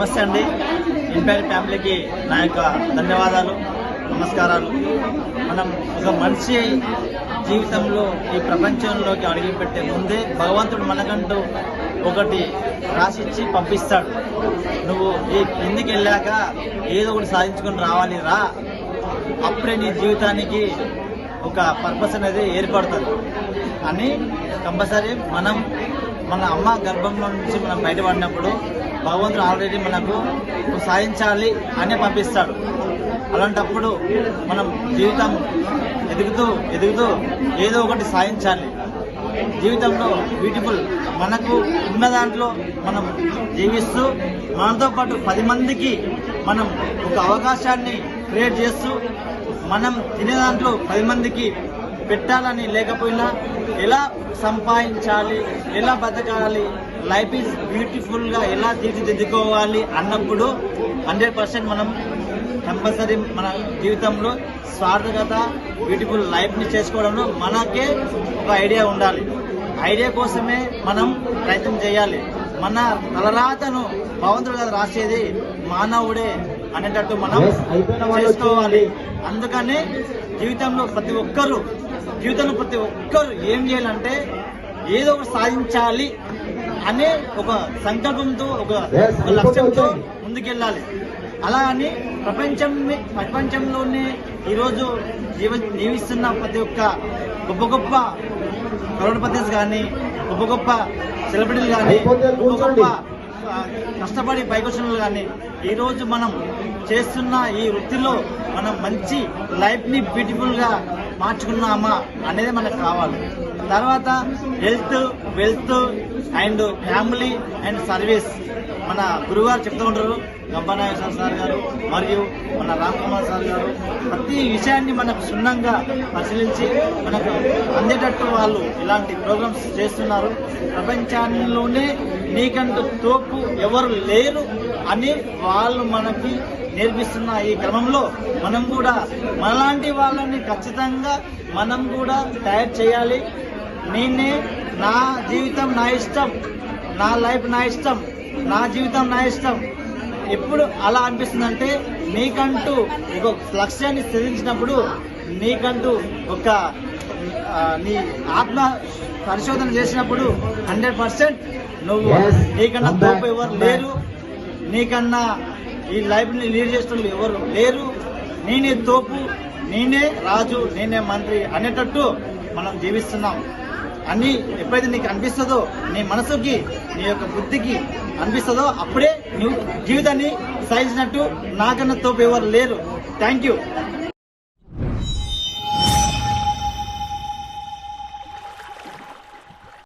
నమస్తే అండి. ఇంపాక్ట్ ఫ్యామిలీకి నా యొక్క ధన్యవాదాలు నమస్కారాలు. మనం ఒక మనిషి జీవితంలో ఈ ప్రపంచంలోకి అడుగుపెట్టే ముందే భగవంతుడు మనకంటూ ఒకటి రాసిచ్చి పంపిస్తాడు. నువ్వు ఈ కిందికి వెళ్ళాక ఏదో ఒకటి సాధించుకొని రావాలి రా. అప్పుడే నీ జీవితానికి ఒక పర్పస్ అనేది ఏర్పడుతుంది. అని కంపల్సరీ మనం మన అమ్మ గర్భంలో నుంచి మనం బయటపడినప్పుడు భగవంతుడు ఆల్రెడీ మనకు సాధించాలి అనే పంపిస్తాడు. అలాంటప్పుడు మనం జీవితం ఎదుగుతూ ఎదుగుతూ ఏదో ఒకటి సాధించాలి. జీవితంలో బ్యూటిఫుల్ మనకు ఉన్న దాంట్లో మనం జీవిస్తూ మనతో పాటు పది మందికి మనం ఒక అవకాశాన్ని క్రియేట్ చేస్తూ మనం తినే దాంట్లో పది మందికి పెట్టాలని లేకపోయినా ఎలా సంపాదించాలి ఎలా బతకాలి లైఫ్ ఈజ్ బ్యూటిఫుల్గా ఎలా తీర్చిదిద్దుకోవాలి అన్నప్పుడు హండ్రెడ్ పర్సెంట్ మనం కంపల్సరీ మన జీవితంలో స్వార్థకత బ్యూటిఫుల్ లైఫ్ని చేసుకోవడంలో మనకే ఒక ఐడియా ఉండాలి. ఐడియా కోసమే మనం ప్రయత్నం చేయాలి. మన తలరాతను భగవంతుడు గారు రాసేది మానవుడే అనేటట్టు మనం చేసుకోవాలి. అందుకని జీవితంలో ప్రతి ఒక్కరు జీవితంలో ప్రతి ఒక్కరు ఏం చేయాలంటే ఏదో ఒకటి సాధించాలి అనే ఒక సంకల్పంతో ఒక లక్ష్యంతో ముందుకెళ్ళాలి. అలా అని ప్రపంచం ప్రపంచంలోనే ఈరోజు జీవ జీవిస్తున్న ప్రతి ఒక్క గొప్ప గొప్ప కరోడపతిస్ కానీ గొప్ప గొప్ప సెలబ్రిటీలు కానీ గొప్ప గొప్ప కష్టపడి పైకొచ్చిన కానీ ఈరోజు మనం చేస్తున్న ఈ వృత్తిలో మనం మంచి లైఫ్ని బ్యూటిఫుల్గా మార్చుకున్నామా అనేది మనకు కావాలి. తర్వాత health wealth and family and service. మన గురుగారు చెప్తూ ఉంటారు గంపనాగేశ్వర సార్ గారు మరియు మన రామ్ కుమార్ సార్ గారు ప్రతి విషయాన్ని మనకు క్షుణ్ణంగా పరిశీలించి మనకు అందేటట్టు వాళ్ళు ఇలాంటి ప్రోగ్రామ్స్ చేస్తున్నారు. ప్రపంచంలోనే నీకంటూ తోపు ఎవరు లేరు అని వాళ్ళు మనకి నేర్పిస్తున్న ఈ క్రమంలో మనం కూడా మనలాంటి వాళ్ళని ఖచ్చితంగా మనం కూడా తయారు చేయాలి. నేనే నా జీవితం నా ఇష్టం నా లైఫ్ నా ఇష్టం నా జీవితం నా ఇష్టం. ఎప్పుడు అలా అనిపిస్తుందంటే నీకంటూ ఒక లక్ష్యాన్ని స్థిరించినప్పుడు నీకంటూ ఒక నీ ఆత్మ పరిశోధన చేసినప్పుడు హండ్రెడ్ పర్సెంట్ నువ్వు నీకన్నా తోపు ఎవరు. లేరు. నీకన్నా ఈ లైఫ్ని లీడ్ చేసిన ఎవరు లేరు. నేనే తోపు నేనే రాజు నేనే మంత్రి అనేటట్టు మనం జీవిస్తున్నాం. అని ఎప్పుడైతే నీకు అనిపిస్తుందో నీ మనసుకి నీ యొక్క బుద్ధికి అనిపిస్తుందో అప్పుడే నువ్వు జీవితాన్ని సాధించినట్టు నాకన్నా తోపు ఎవరు లేరు. Thank you